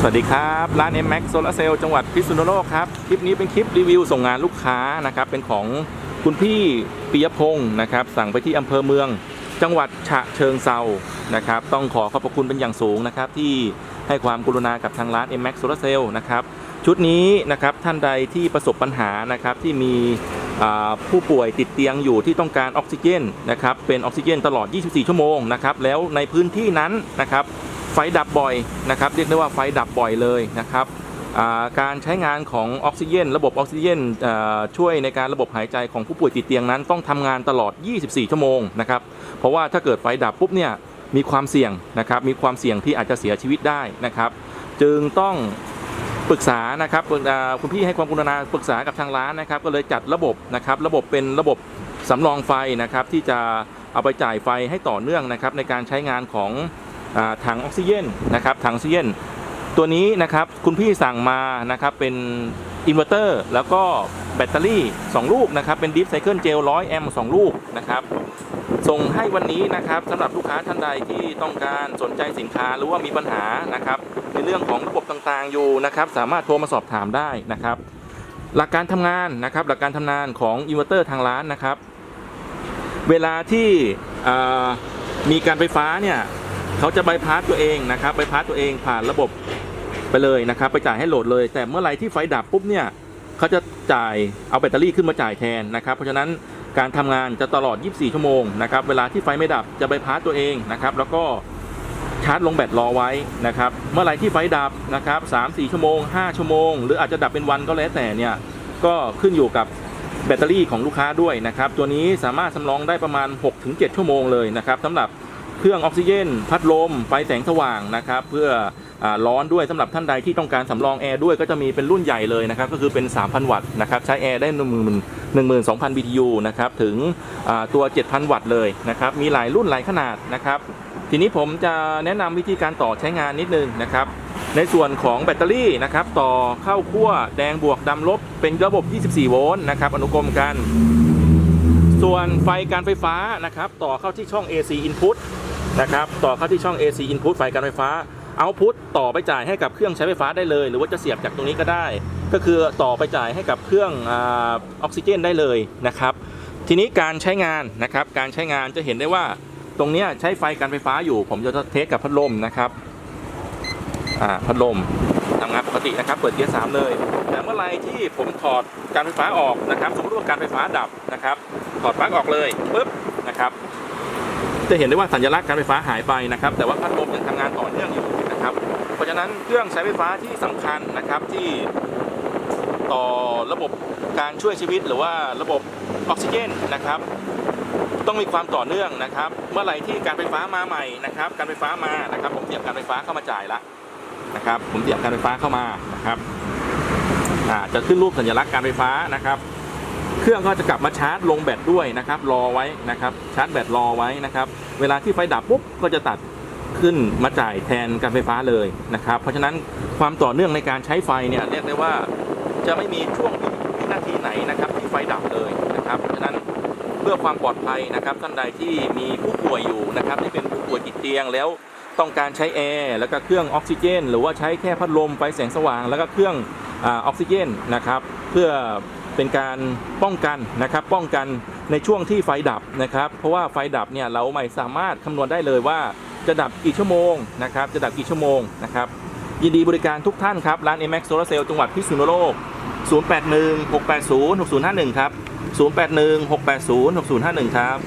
สวัสดีครับ ร้าน m Max Solar Cell จังหวัดพิษณุโลกครับ คลิปนี้เป็นคลิปรีวิวส่งงานลูกค้านะครับ เป็นของคุณพี่ปิยพงศ์นะครับ สั่งไปที่อำเภอเมือง จังหวัดฉะเชิงเซานะครับ ต้องขอขอบพระคุณเป็นอย่างสูงนะครับ ที่ให้ความกรุณากับทางร้าน m Max Solar Cell นะครับ ชุดนี้นะครับท่านใดที่ประสบปัญหานะครับที่มีผู้ป่วยติดเตียงอยู่ที่ต้องการออกซิเจนนะครับ เป็นออกซิเจนตลอด 24 ชั่วโมงนะครับ แล้วในพื้นที่นั้นนะครับ ฟดับบ่อยนะครับเรียกได้ว่าไฟดับบ่อยเลยนะครับการใช้งานของออกซิเจนระบบออกซิเจนช่วยในการระบบหายใจของผู้ป่วยติดเตียงนั้น ต้องทำงานตลอด 24 ชั่วโมงนะครับเพราะว่าถ้าเกิดไฟดับปุ๊บเนี่ยมีความเสี่ยงนะครับมีความเสี่ยงที่อาจจะเสียชีวิตได้นะครับ จึงต้องปรึกษานะครับคุณพี่ให้ความกรุณาปรึกษากับทางร้านนะครับ ก็เลยจัดระบบนะครับ ระบบเป็นระบบสำรองไฟนะครับที่จะเอาไปจ่ายไฟให้ต่อเนื่องนะครับในการใช้งานของ ถังออกซิเจนนะครับถังออกซิเจนตัวนี้นะครับคุณพี่สั่งมานะครับเป็นอินเวอร์เตอร์แล้วก็แบตเตอรี่ 2 ลูกนะครับเป็นดิฟไซเคิลเจล100แอมป์2ลูกนะครับส่งให้วันนี้นะครับสำหรับลูกค้าท่านใดที่ต้องการสนใจสินค้าหรือว่ามีปัญหานะครับในเรื่องของระบบต่างๆอยู่นะครับสามารถโทรมาสอบถามได้นะครับ หลักการทำงานนะครับหลักการทำงานของอินเวอร์เตอร์ทางร้านนะครับ เวลาที่มีการไฟฟ้าเนี่ย เขาจะใบพาสตัวเองนะครับใบพาสตัวเองผ่านระบบไปเลยนะครับ ไปจ่ายให้โหลดเลย แต่เมื่อไหรที่ไฟดับปุ๊บเนี่ยเขาจะจ่ายเอาแบตเตอรี่ขึ้นมาจ่ายแทนนะครับ เพราะฉะนั้นการทำงานจะตลอด 24 ชั่วโมงนะครับ เวลาที่ไฟไม่ดับจะบพาสตัวเองนะครับ แล้วก็ชาร์จลงแบตรอไว้นะครับ เมื่อไรที่ไฟดับนะครับ3-4 ชั่วโมง 5 ชั่วโมง หรืออาจจะดับเป็นวันก็แล้วแต่เนี่ย ก็ขึ้นอยู่กับแบตเตอรี่ของลูกค้าด้วยนะครับ ตัวนี้สามารถสำรองได้ประมาณ 6-7 ชั่วโมงเลยนะครับสำหรับ เครื่องออกซิเจน พัดลม ไฟแสงสว่างนะครับ เพื่ออร้อนด้วยสำหรับท่านใดที่ต้องการสำรองแอร์ด้วยก็จะมีเป็นรุ่นใหญ่เลยนะครับ ก็คือเป็น 3,000 วัตต์นะครับ ใช้แอร์ได้1 12,000 BTU นะครับ ถึงตัว 7,000 วัตต์เลยนะครับ มีหลายรุ่นหลายขนาดนะครับ ทีนี้ผมจะแนะนำวิธีการต่อใช้งานนิดนึงนะครับในส่วนของแบตเตอรี่นะครับต่อเข้าขั้วแดงบวกดำลบเป็นระบบ 24 โวลต์นะครับอนุกรมกัน ส่วนไฟการไฟฟ้านะครับต่อเข้าที่ช่อง AC input นะครับต่อเข้าที่ช่อง AC input ไฟการไฟฟ้า output ต่อไปจ่ายให้กับเครื่องใช้ไฟฟ้าได้เลย หรือว่าจะเสียบจากตรงนี้ก็ได้ ก็คือต่อไปจ่ายให้กับเครื่องอออกซิเจนได้เลยนะครับ ทีนี้การใช้งานนะครับการใช้งานจะเห็นได้ว่าตรงนี้ใช้ไฟการไฟฟ้าอยู่ ผมจะเทสกับพัดลมนะครับพัดลมทำงานปกตินะครับ เปิดเกียร์สามเลย แต่เมื่อไรที่ผมถอดการไฟฟ้าออกนะครับ สมมติว่าการไฟฟ้าดับนะครับ ถอดปลั๊กออกเลยปุ๊บนะครับ จะเห็นได้ว่าสัญลักษณ์การไฟฟ้าหายไปนะครับ แต่ว่าพัดลมยังทำงานต่อเนื่องอยู่นะครับ เพราะฉะนั้นเครื่องใช้ไฟฟ้าที่สำคัญนะครับที่ต่อระบบการช่วยชีวิตหรือว่าระบบออกซิเจนนะครับ ต้องมีความต่อเนื่องนะครับ เมื่อไหร่ที่การไฟฟ้ามาใหม่นะครับ การไฟฟ้ามานะครับ ผมเสียบการไฟฟ้าเข้ามาจ่ายละนะครับ ผมเสียบการไฟฟ้าเข้ามานะครับอ่าจะขึ้นรูปสัญลักษณ์การไฟฟ้านะครับ เครื่องก็จะกลับมาชาร์จลงแบตด้วยนะครับรอไว้นะครับชาร์จแบตรอไว้นะครับ เวลาที่ไฟดับปุ๊บก็จะตัดขึ้นมาจ่ายแทนการไฟฟ้าเลยนะครับ เพราะฉะนั้นความต่อเนื่องในการใช้ไฟเนี่ยเรียกได้ว่าจะไม่มีช่วงวินาทีไหนนะครับที่ไฟดับเลยนะครับเพราะฉะนั้นเพื่อความปลอดภัยนะครับท่านใดที่มีผู้ป่วยอยู่นะครับที่เป็นผู้ป่วยติดเตียงแล้วต้องการใช้แอร์แล้วก็เครื่องออกซิเจน หรือว่าใช้แค่พัดลมไฟแสงสว่าง แล้วก็เครื่องอาออกซิเจนนะครับเพื่อ เป็นการป้องกันนะครับป้องกันในช่วงที่ไฟดับนะครับเพราะว่าไฟดับเนี่ยเราไม่สามารถคำนวณได้เลยว่าจะดับกี่ชั่วโมงนะครับจะดับกี่ชั่วโมงนะครับยินดีบริการทุกท่านครับ ร้าน m x Solar Cell จังหวัดพิษณุโลก 0816806051 ครับ 0816806051 ครับ